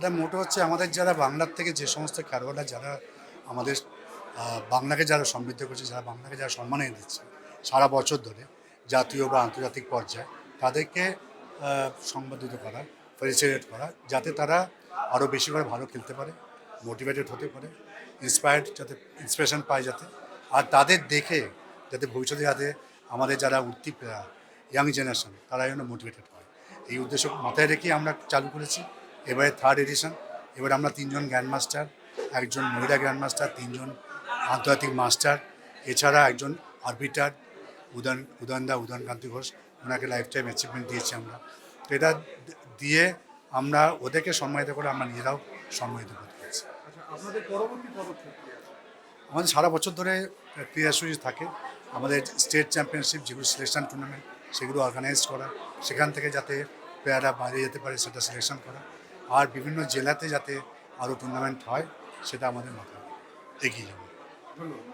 এটা মোটো হচ্ছে আমাদের যারা বাংলার থেকে যে সমস্ত খেলোয়াড়রা যারা আমাদের বাংলাকে যারা সমৃদ্ধ করছে, যারা বাংলাকে যারা সম্মান এনে দিচ্ছে, সারা বছর ধরে জাতীয় বা আন্তর্জাতিক পর্যায়ে, তাদেরকে সংবর্ধিত করা ফেলিসিটেট করা, যাতে তারা আরও বেশি করে ভালো খেলতে পারে মোটিভেটেড হতে পারে ইন্সপায়ার্ড যাতে ইন্সপিরেশন পায় যাতে, আর তাদের দেখে যাতে ভবিষ্যতে যাতে আমাদের যারা উঠতি ইয়াং জেনারেশন তারা যেন মোটিভেটেড হয়। এই উদ্দেশ্য মাথায় রেখে আমরা চালু করেছি। এবারে থার্ড এডিশন এবার আমরা তিনজন গ্র্যান্ড মাস্টার একজন মহিলা গ্র্যান্ড মাস্টার তিনজন আন্তর্জাতিক মাস্টার এছাড়া একজন আরবিটার উদয়ন উদয়নদা উদয়নকান্তি ঘোষ ওনাকে লাইফ টাইম অ্যাচিভমেন্ট দিয়েছি আমরা। তো এটা দিয়ে আমরা ওদেরকে সম্মানিত করে আমরা নিজেরাও সম্মানিত করতে পেরেছি আচ্ছা? আমাদের সারা বছর ধরে ক্রীড়া সুযোগ থাকে। আমাদের স্টেট চ্যাম্পিয়নশিপ যেগুলো সিলেকশন টুর্নামেন্ট সেগুলো অর্গানাইজ করা। সেখান থেকে যাতে প্লেয়াররা বাইরে যেতে পারে সেটা সিলেকশন করা। আর বিভিন্ন জেলাতে যাতে আরও টুর্নামেন্ট হয় সেটা আমাদের মাথায় এগিয়ে যাবে।